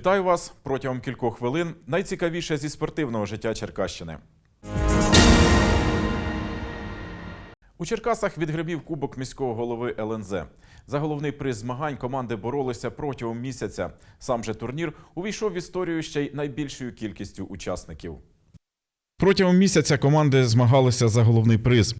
Вітаю вас протягом кількох хвилин. Найцікавіше зі спортивного життя Черкащини. У Черкасах відгребів кубок міського голови ЛНЗ. За головний приз змагань команди боролися протягом місяця. Сам же турнір увійшов в історію ще й найбільшою кількістю учасників. Протягом місяця команди змагалися за головний приз.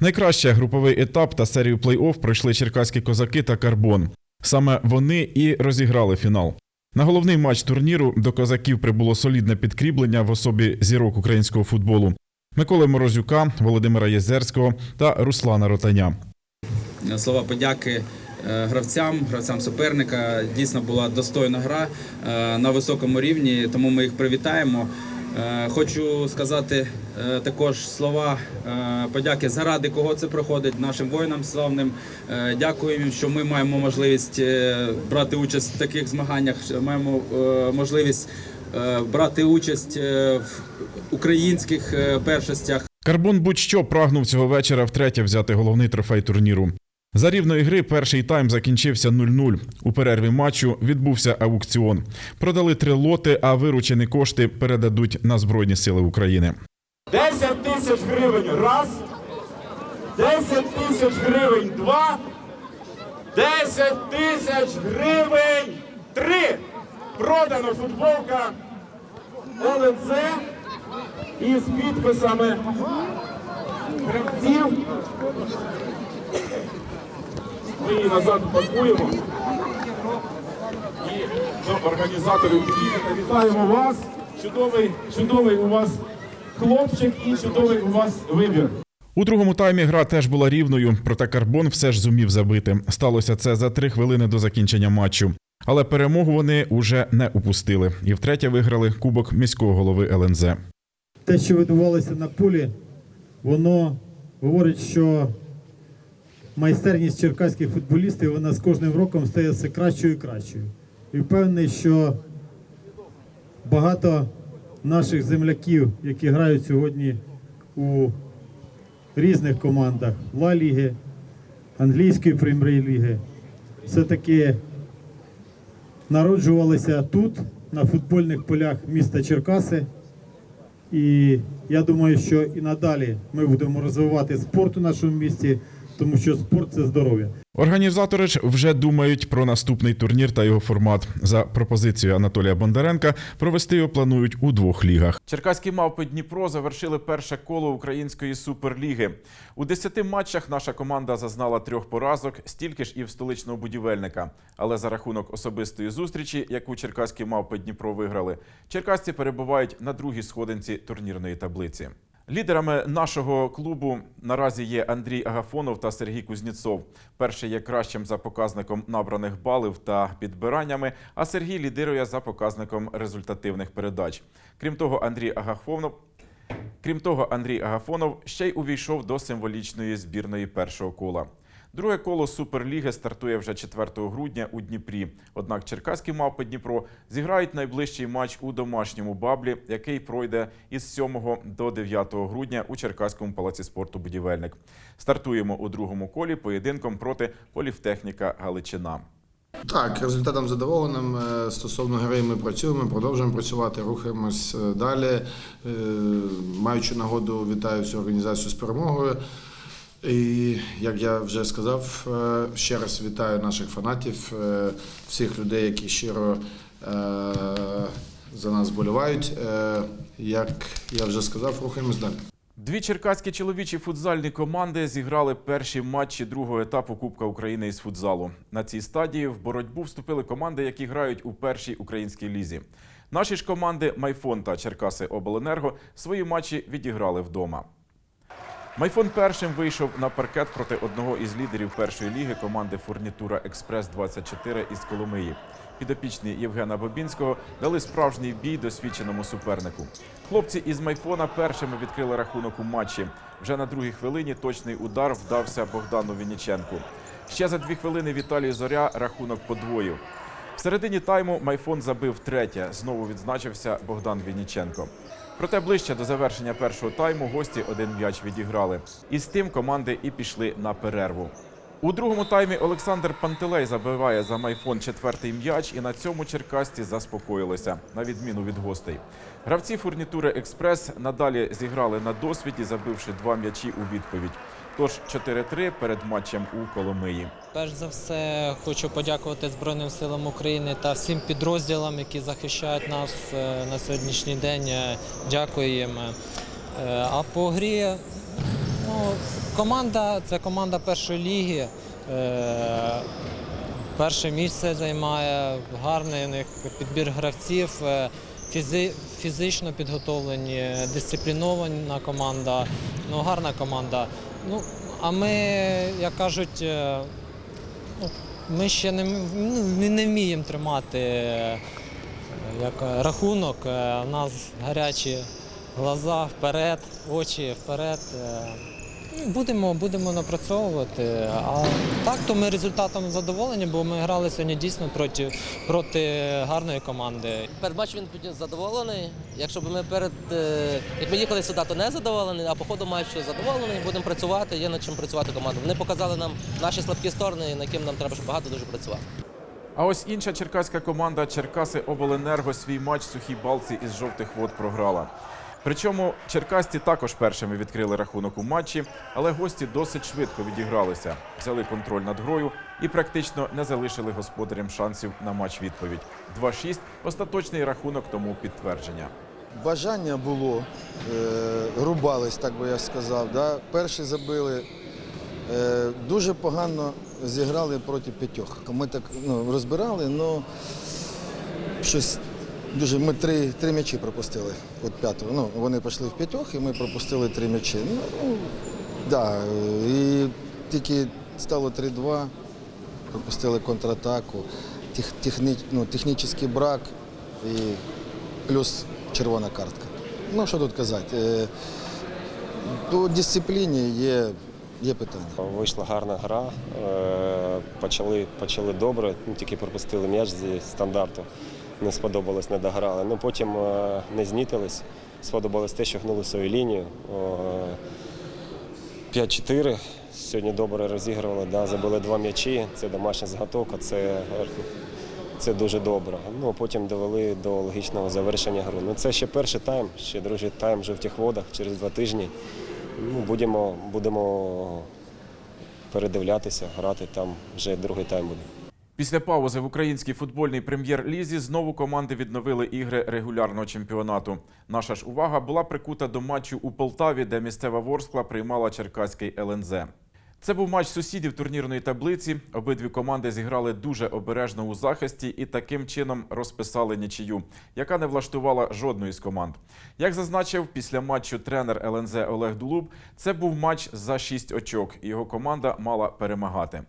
Найкраще груповий етап та серію плей-офф пройшли черкаські козаки та Карбон. Саме вони і розіграли фінал. На головний матч турніру до козаків прибуло солідне підкріплення в особі зірок українського футболу Миколи Морозюка, Володимира Єзерського та Руслана Ротаня. слова подяки е, гравцям, гравцям суперника. Дійсно була достойна гра е, на високому рівні, тому ми їх привітаємо. Е, Хочу сказати також слова е, подяки заради кого це проходить нашим воїнам славним. Е, Дякуємо, що ми маємо можливість е, брати участь в таких змаганнях. Маємо е, можливість е, брати участь е, в українських е, першостях. Карбон будь-що прагнув цього вечора втретє взяти головний трофей турніру. За рівної гри перший тайм закінчився 0-0. У перерві матчу відбувся аукціон. Продали три лоти, а виручені кошти передадуть на Збройні Сили України. 10 тисяч гривень раз, 10 тисяч гривень два, 10 тисяч гривень три. Продана футболка ЛНЗ із підписами гравців. Ми її назад пакуємо. І до організаторів. Вітаємо вас. Чудовий, чудовий у вас хлопчик і чудовий у вас вибір. У другому таймі гра теж була рівною, проте Карбон все ж зумів забити. Сталося це за три хвилини до закінчення матчу. Але перемогу вони уже не упустили і втретє виграли кубок міського голови ЛНЗ. те, що відбувалося на полі, воно говорить, що майстерність черкаських футболістів вона з кожним роком стає все кращою і кращою. І впевнений, що багато наших земляків, які грають сьогодні у різних командах. Ла Ліги, англійської прем'єр-ліги, все-таки народжувалися тут, на футбольних полях міста Черкаси. І я думаю, що і надалі ми будемо розвивати спорт у нашому місті, тому що спорт це здоров'я. Організатори ж вже думають про наступний турнір та його формат. За пропозицією Анатолія Бондаренка провести його планують у двох лігах. Черкаські мавпи Дніпро завершили перше коло української суперліги. У десяти матчах наша команда зазнала трьох поразок, стільки ж і в столичного будівельника. Але за рахунок особистої зустрічі, яку черкаські мавпи Дніпро виграли, черкасці перебувають на другій сходинці турнірної таблиці. Лідерами нашого клубу наразі є Андрій Агафонов та Сергій Кузніцов. Перший є кращим за показником набраних балів та підбираннями, а Сергій лідирує за показником результативних передач. Крім того, Андрій Агафонов Крім того, Андрій Агафонов ще й увійшов до символічної збірної першого кола. Друге коло Суперліги стартує вже 4 грудня у Дніпрі. Однак черкаські мавпи Дніпро зіграють найближчий матч у домашньому баблі, який пройде із 7 до 9 грудня у Черкаському палаці спорту Будівельник. Стартуємо у другому колі поєдинком проти поліфтехніка Галичина. Так, результатом задоволеним. Е, Стосовно гри ми працюємо, продовжуємо працювати, рухаємось е, далі. Е, Маючи нагоду, вітаю всю організацію з перемогою. І як я вже сказав, е, ще раз вітаю наших фанатів, е, всіх людей, які щиро е, за нас болівають. Як я вже сказав, рухаємось далі. Дві черкаські чоловічі футзальні команди зіграли перші матчі другого етапу Кубка України із футзалу. На цій стадії в боротьбу вступили команди, які грають у першій українській лізі. Наші ж команди Майфон та Черкаси Обленерго свої матчі відіграли вдома. Майфон першим вийшов на паркет проти одного із лідерів першої ліги команди Фурнітура Експрес 24 із Коломиї. Підопічні Євгена Бобінського дали справжній бій досвідченому супернику. Хлопці із Майфона першими відкрили рахунок у матчі. Вже на другій хвилині точний удар вдався Богдану Вінніченку. Ще за дві хвилини Віталій Зоря рахунок подвоїв. В середині тайму Майфон забив третє. Знову відзначився Богдан Вінніченко. Проте ближче до завершення першого тайму гості один м'яч відіграли. І з тим команди і пішли на перерву. У другому таймі Олександр Пантелей забиває за майфон четвертий м'яч, і на цьому черкасці заспокоїлися, на відміну від гостей. Гравці фурнітури Експрес надалі зіграли на досвіді, забивши два м'ячі у відповідь. Тож 4-3 перед матчем у Коломиї. Перш за все, хочу подякувати Збройним силам України та всім підрозділам, які захищають нас е, на сьогоднішній день. Е, Дякую їм. Е, А по грі ну, команда це команда першої ліги. Е, Перше місце займає гарний у них підбір гравців, е, фізично підготовлені, дисциплінована команда, ну, гарна команда. Ну, а ми, як кажуть, е, ну, ми ще не, ну, не вміємо тримати як, рахунок. У нас гарячі глаза вперед, очі вперед. Будемо, будемо напрацьовувати. А так, то ми результатом задоволені, бо ми грали сьогодні дійсно проти, проти гарної команди. Перед матчем він буде задоволений. Якщо б ми перед е, як ми їхали сюди, то не задоволений, а по ходу матчу задоволений. Будемо працювати. Є над чим працювати команду. Вони показали нам наші слабкі сторони, на яким нам треба ще багато дуже працювати. А ось інша черкаська команда Черкаси Обленерго свій матч сухій балці із жовтих вод програла. Причому черкасці також першими відкрили рахунок у матчі, але гості досить швидко відігралися, взяли контроль над грою і практично не залишили господарям шансів на матч відповідь. 2-6 – остаточний рахунок тому підтвердження. Бажання було, е, рубались, так би я сказав. Перші забили, е, дуже погано зіграли проти п'ятьох. Ми так ну, розбирали, але щось дуже. Ми три, три м'ячі пропустили від п'ятого. Ну, вони пішли в п'ятьох і ми пропустили три м'ячі. Ну, да, е, і тільки стало 3-2, пропустили контратаку, тех, техні, ну, технічний брак і плюс червона картка. Ну, що тут казати? Е, По дисципліні є, є питання. Вийшла гарна гра, е, почали, почали добре, ну, тільки пропустили м'яч зі стандарту. Не сподобалось, не дограли. Ну, потім е, не знітились. Сподобалось те, що гнули свою лінію. Е, 5-4. Сьогодні добре розігрували, да, забили два м'ячі. Це домашня заготовка, це, це дуже добре. Ну, потім довели до логічного завершення гри. Ну, це ще перший тайм, ще другий тайм в жовтих водах через два тижні. Ну, будемо, будемо передивлятися, грати там вже другий тайм буде. Після паузи в українській футбольній прем'єр-лізі знову команди відновили ігри регулярного чемпіонату. Наша ж увага була прикута до матчу у Полтаві, де місцева Ворскла приймала черкаський ЛНЗ. Це був матч сусідів турнірної таблиці. Обидві команди зіграли дуже обережно у захисті і таким чином розписали нічию, яка не влаштувала жодної з команд. Як зазначив після матчу тренер ЛНЗ Олег Дулуб, це був матч за 6 очок, його команда мала перемагати.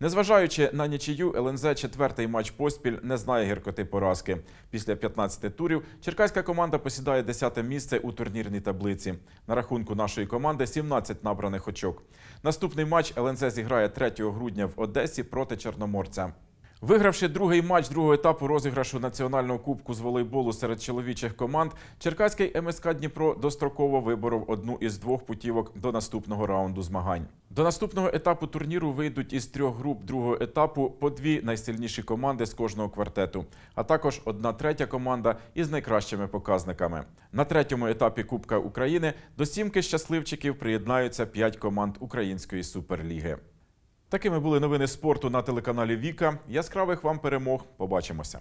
Незважаючи на нічию, ЛНЗ четвертий матч поспіль не знає гіркоти поразки. Після 15 турів черкаська команда посідає 10 місце у турнірній таблиці. На рахунку нашої команди 17 набраних очок. Наступний матч ЛНЗ зіграє 3 грудня в Одесі проти Чорноморця. Вигравши другий матч другого етапу розіграшу національного кубку з волейболу серед чоловічих команд, Черкаський МСК Дніпро достроково виборов одну із двох путівок до наступного раунду змагань. До наступного етапу турніру вийдуть із трьох груп другого етапу по дві найсильніші команди з кожного квартету, а також одна третя команда із найкращими показниками. На третьому етапі Кубка України до сімки щасливчиків приєднаються п'ять команд Української суперліги. Такими були новини спорту на телеканалі Віка. Яскравих вам перемог. Побачимося.